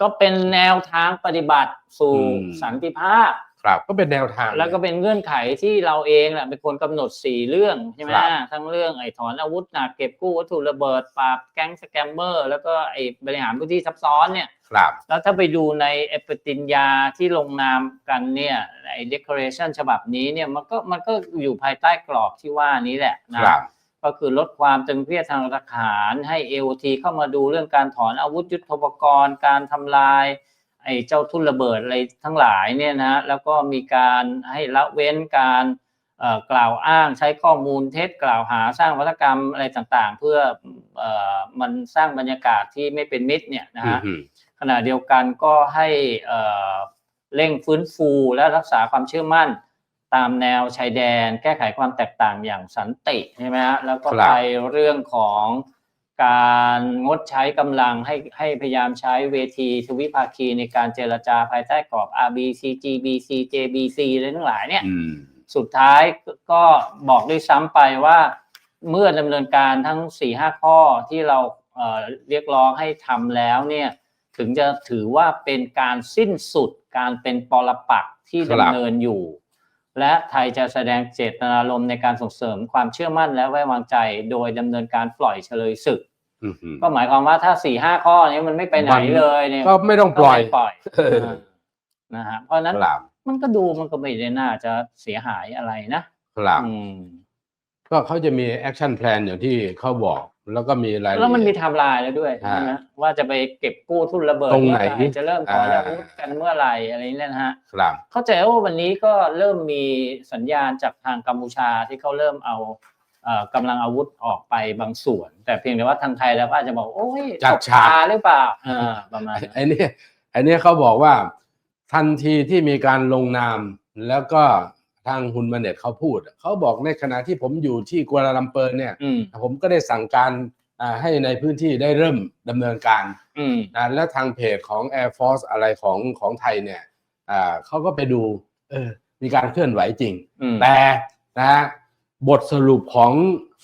ก็เป็นแนวทางปฏิบัติสู่อืมสันติภาพ ครับก็เป็นแนวทาง แล้วก็เป็นเงื่อนไขที่เราเองแหละเป็นคนกำหนดสี่เรื่องใช่ไหมครับทั้งเรื่องไอ้ถอนอาวุธหนักเก็บกู้วัตถุระเบิดปราบแก๊งสแกมเมอร์ แล้วก็ไอ้บริหารพื้นที่ซับซ้อนเนี่ยครับแล้วถ้าไปดูในเอปติญญาที่ลงนามกันเนี่ยไอ้ declaration ฉบับนี้เนี่ยมันก็มันก็อยู่ภายใต้กรอบที่ว่านี้แหละนะครับ ก็คือลดความตึงเครียดทางทหารให้ AOT เข้ามาดูเรื่องการถอนอาวุธยุทโธปกรณ์ การทำลายไอ้เจ้าทุ่นระเบิดอะไรทั้งหลายเนี่ยนะแล้วก็มีการให้ละเว้นการเอ่อกล่าวอ้างใช้ข้อมูลเท็จกล่าวหาสร้างวัฒกรรมอะไรต่างๆ เพื่อเอ่อมันสร้างบรรยากาศที่ไม่เป็นมิตรเนี่ยนะฮะอืมขณะเดียวกันก็ให้เอ่อเร่งฟื้นฟูและรักษาความเชื่อมั่น ตามแนวชายแดน แก้ไขความแตกต่างอย่างสันติใช่ไหมฮะแล้วก็ครับไปเรื่องของการงดใช้กำลังให้ให้พยายามใช้เวทีทวิภาคีในการเจรจาภายใต้กรอบ RBC GBC JBC อะไรทั้งหลายเนี่ยอืมสุดท้ายก็บอกด้วยซ้ำไปว่าเมื่อดำเนินการทั้ง4ี่ห้าข้อที่เราเอ่อเรียกร้องให้ทำแล้วเนี่ยถึงจะถือว่าเป็นการสิ้นสุดการเป็นปรปักษ์ที่ครับดำเนินอยู่ และไทยจะแสดงเจตนารมณ์ในการส่งเสริมความเชื่อมั่นและไว้วางใจ โดยดำเนินการปล่อยเฉลยศึกอืมก็หมายความว่าถ้า4ี่ห้าข้อนี้มันไม่ไปไหนมันเลยเนี่ยก็ไม่ต้องปล่อยก็ไม่ปล่อยเออนะฮะเพราะฉะนั้นครับมันก็ดูมันก็ไม่ได้น่าจะเสียหายอะไรนะครับอืมก็เขาจะมีแอคชั่นแพลนอย่างที่เขาบอก แล้วก็มีรายละเอียดแล้วมันมีไทม์ไลน์แล้วด้วยอ่าใช่ไหมว่าจะไปเก็บกู้ทุนระเบิดตรงไหนเมื่อจะเริ่มถอนอ่าอาวุธกันเมื่อไหร่อะไรนี่นะฮะครับเข้าใจว่าวันนี้ก็เริ่มมีสัญญาณจากทางกัมพูชาที่เขาเริ่มเอาเอ่อกำลังอาวุธออกไปบางส่วน แต่เพียงแต่ว่าทางไทยแล้วก็อาจจะบอกโอ้ยจัดตกฉากตหรือเปล่าอ่าประมาณนั้นไอ้นี่ไอ้นี่เขาบอกว่าทันทีที่มีการลงนามแล้วก็ ทางฮุนมาเน็ตเขาพูด เขาบอกในขณะที่ผมอยู่ที่กัวลาลัมเปอร์เนี่ยอืมผมก็ได้สั่งการอ่าให้ในพื้นที่ได้เริ่มดำเนินการอืมนะและทางเพจของ Air Force อะไรของของไทยเนี่ยอ่าเขาก็ไปดูเออมีการเคลื่อนไหวจริงอืมแต่นะฮะบทสรุปของ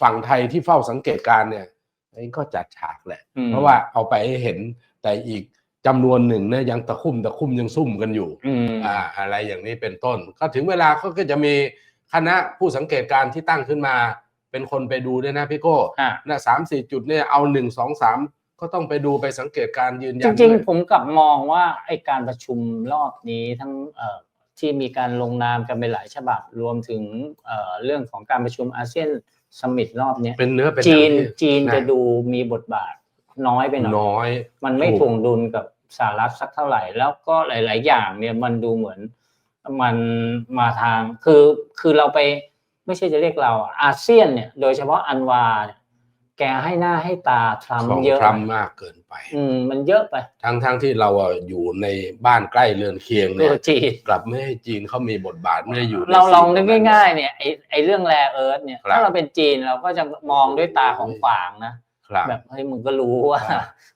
ฝั่งไทยที่เฝ้าสังเกตการณ์เนี่ยเองก็จัดฉากแหละอืมเพราะว่าเอาไปให้เห็นแต่อีก จำนวนหนึ่งเนี่ยยังตะคุ่มตะคุ่มยังซุ่มกันอยู่อืมอ่าอะไรอย่างนี้เป็นต้น ก็ถึงเวลาเขาก็จะมีคณะผู้สังเกตการณ์ที่ตั้งขึ้นมา เป็นคนไปดูด้วยนะพี่โก้อะนะสามสี่จุดเนี่ยเอาหนึ่งสองสามก็ต้องไปดูไปสังเกตการณ์ยืนยัจนริงด้วย ๆ ผมกลับมองว่าไอการประชุมรอบนี้ทั้งเอ่อที่มีการลงนามกันไปหลายฉบับ รวมถึงเอ่อเรื่องของการประชุมอาเซียนสมิตรอบเนี้ยเป็นเนื้อเป็นจีนหงที่ จีนนะ จะดูมีบทบาท น้อยไปหน่อยน้อย มันไม่ถูกถ่วงดุลกับสหรัฐสักเท่าไหร่ แล้วก็หลาย ๆ อย่างเนี่ยมันดูเหมือนมันมาทางคือคือเราไปไม่ใช่จะเรียกเราอะอาเซียนเนี่ย โดยเฉพาะอันวาเนี่ยแกให้หน้าให้ตาทรัมของป์เยอะทรัมป์มากเกินไป อืมมันเยอะไปทั้งทั้งที่เราอะอยู่ในบ้านใกล้เรือนเคียงตัเนี่วยจีนกลับไม่ให้จีนเขามีบทบาทไม่ได้อยู่ในเราลองซีนึกตรง่าย ๆ เนี่ยไอไอเรื่องแรเอิร์ธเนี่ยครับถ้าเราเป็นจีนเราก็จะมองด้วยตาของขวางนะ ครับแบบเฮ้ยมึงก็รู้ว่า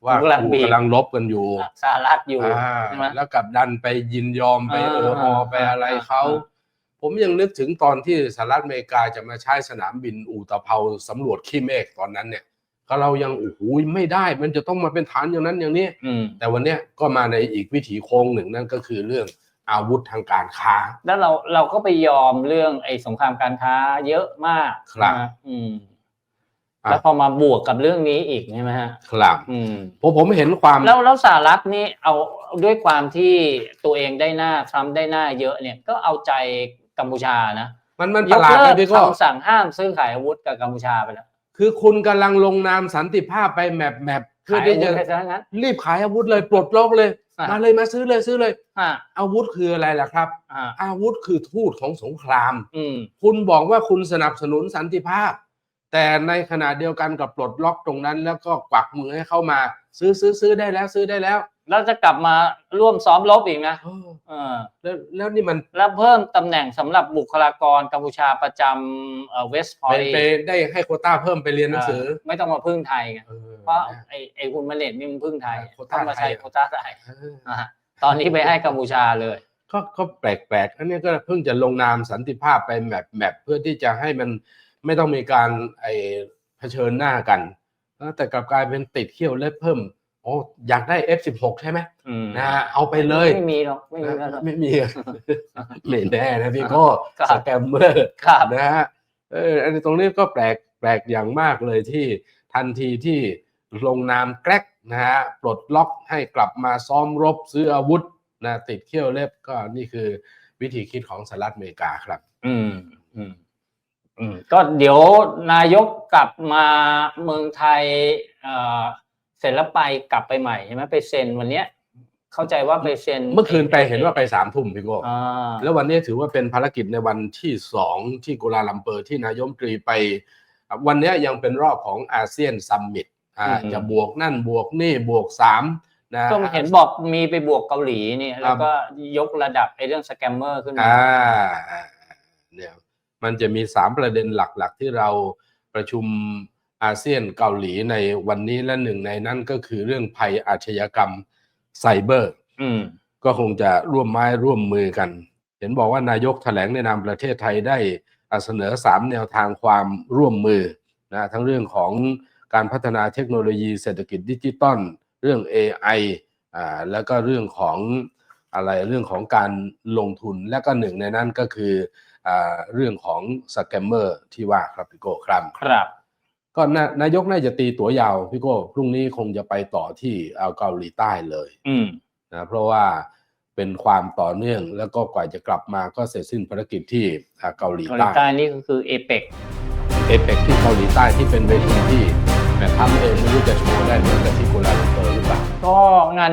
ว่าผมกำลังคู่บีบกำลังลบกันอยู่สหรัฐอยู่อ่าใช่ไหมแล้วกลับดันไปยินยอมไปอ่าเออฮอไปอะไรเขาอ่าผมยังนึกถึงตอนที่สหรัฐอเมริกาจะมาใช้สนามบินอูตะเภาสำรวจขี้เมฆตอนนั้นเนี่ย ก็เรายังโอ้โหไม่ได้ มันจะต้องมาเป็นฐานอย่างนั้นอย่างนี้อืมแต่วันเนี้ยก็มาในอีกวิถีโค้งหนึ่งนั่นก็คือเรื่องอาวุธทางการค้า แล้วเราเราก็ไปยอมเรื่องไอ้สงครามการค้าเยอะมากครับนะอืมอะ แล้วพอมาบวกกับเรื่องนี้อีกใช่ไหมฮะครับอืมผมผมเห็นความแล้วแล้วสหรัฐนี่เอาด้วยความที่ตัวเองได้หน้าทรัมป์ได้หน้าเยอะเนี่ยก็เอาใจกัมพูชานะมันมันยประกหลาดเลินะกพี่โก็คำสั่งห้ามซื้อขายอาวุธกับกัมพูชาไปแล้วคือคุณกำลังลงนามสันติภาพไปแมปแมปเพื่อขายที่อาวุจะธไปซะงั้นรีบขายอาวุธเลยปลดล็อกเลยอะมาเลยมาซื้อเลยซื้อเลยอ่าอาวุธคืออะไรล่ะครับอ่าอาวุธคือทูตของสงครามอืมคุณบอกว่าคุณสนับสนุนสันติภาพ แต่ในขณะเดียวกันกับปลดล็อกตรงนั้น แล้วก็กวักมือให้เข้ามา ซื้อซื้อซื้อได้แล้วซื้อได้แล้ว แล้วจะกลับมาร่วมซ้อมรบอีกนะเออเออแล้วแล้วนี่มันแล้วเพิ่มตำแหน่งสำหรับบุคลากรกัมพูชาประจำเอ่อเวสต์พอไปยไปได้ให้โควต้าเพิ่มไปเรียนหนังสือ ไม่ต้องมาพึ่งไทยไงเออเพราะไอ้ไอ้คุณมาเลตนี่มันพึ่งไทยโควต้าต้องมาใช้ไทยโควต้าไทยเอออะตอนนี้ไปให้กัมพูชาเลยก็ก็แปลกๆอันนี้ก็เพิ่งจะลงนามสันติภาพไปแมปแมปเพื่อที่จะให้มัน ไม่ต้องมีการไอเผชิญหน้ากันเออแต่กลับกลายเป็นติดเขี้ยวเล็บเพิ่มออ้อยากได้ F16 ใช่ไหมอืมนะฮะเอาไปเลยไม่มีหรอกไม่มีหรอกไม่มีไม่แน่นะพี่โก้ครับสแกมเมอร์ครับนะฮะเอออันนี้ตรงนี้ก็แปลกแปลกอย่างมากเลยที่ทันทีที่ลงนามแกรกนะฮะปลดล็อกให้กลับมาซ้อมรบซื้ออาวุธนะติดเขี้ยวเล็บก็นี่คือวิธีคิดของสหรัฐอเมริกาครับ อืมอืม อืมก็เดี๋ยวนายกกลับมาเมืองไทยเอ่อเสร็จแล้วไปกลับไปใหม่ใช่ไหมไปเซ็นวันเนี้ย เข้าใจว่าไปเซ็นเมื่อคืนไปเห็นว่าไปสามทุ่มพี่โก้อ่าแล้ววันนี้ถือว่าเป็นภารกิจในวันที่สองที่กัวลาลัมเปอร์ที่นายกรัฐมนตรีไป วันนี้ยังเป็นรอบของอาเซียนซัมมิตอ่าจะบวกนั่นบวกนี่บวกสามนะก็เห็นบอกมีไปบวกเกาหลีนี่แล้วก็ยกระดับไอ้เรื่องสแกมเมอร์ขึ้นมาอ่าเนี่ย มันจะมีสามประเด็นหลักๆ ที่เราประชุมอาเซียนเกาหลีในวันนี้และหนึ่งในนั้นก็คือเรื่องภัยอาชญากรรมไซเบอร์อืมก็คงจะร่วมไม้ร่วมมือกัน เห็นบอกว่านายกแถลงในนามประเทศไทยได้อ่าเสนอสามแนวทางความร่วมมือนะทั้งเรื่องของการพัฒนาเทคโนโลยีเศรษฐกิจดิจิตอลเรื่อง AI อ่าแล้วก็เรื่องของอะไรเรื่องของการลงทุนและก็หนึ่งในนั้นก็คืออ่า เรื่องของสแกมเมอร์ที่ว่าครับพี่โก้ครับครับ ก็นานายกน่าจะตีตัวยาวพี่โก้พรุ่งนี้คงจะไปต่อที่อ่าเกาหลีใต้เลย อืมนะเพราะว่าเป็นความต่อเนื่องแล้วก็กว่าจะกลับมาก็เสร็จสิ้นภารกิจที่อ่าเกาหลีเกาหลีใต้ใต้นี่ก็คือเอเปกเอเปกที่เกาหลีใต้ที่เป็นเวทีที่แม่ทัพเองไม่รู้จะโชว์ได้เหมือนกับที่กัวลาลัมเปอร์หรือเปล่าก็งาน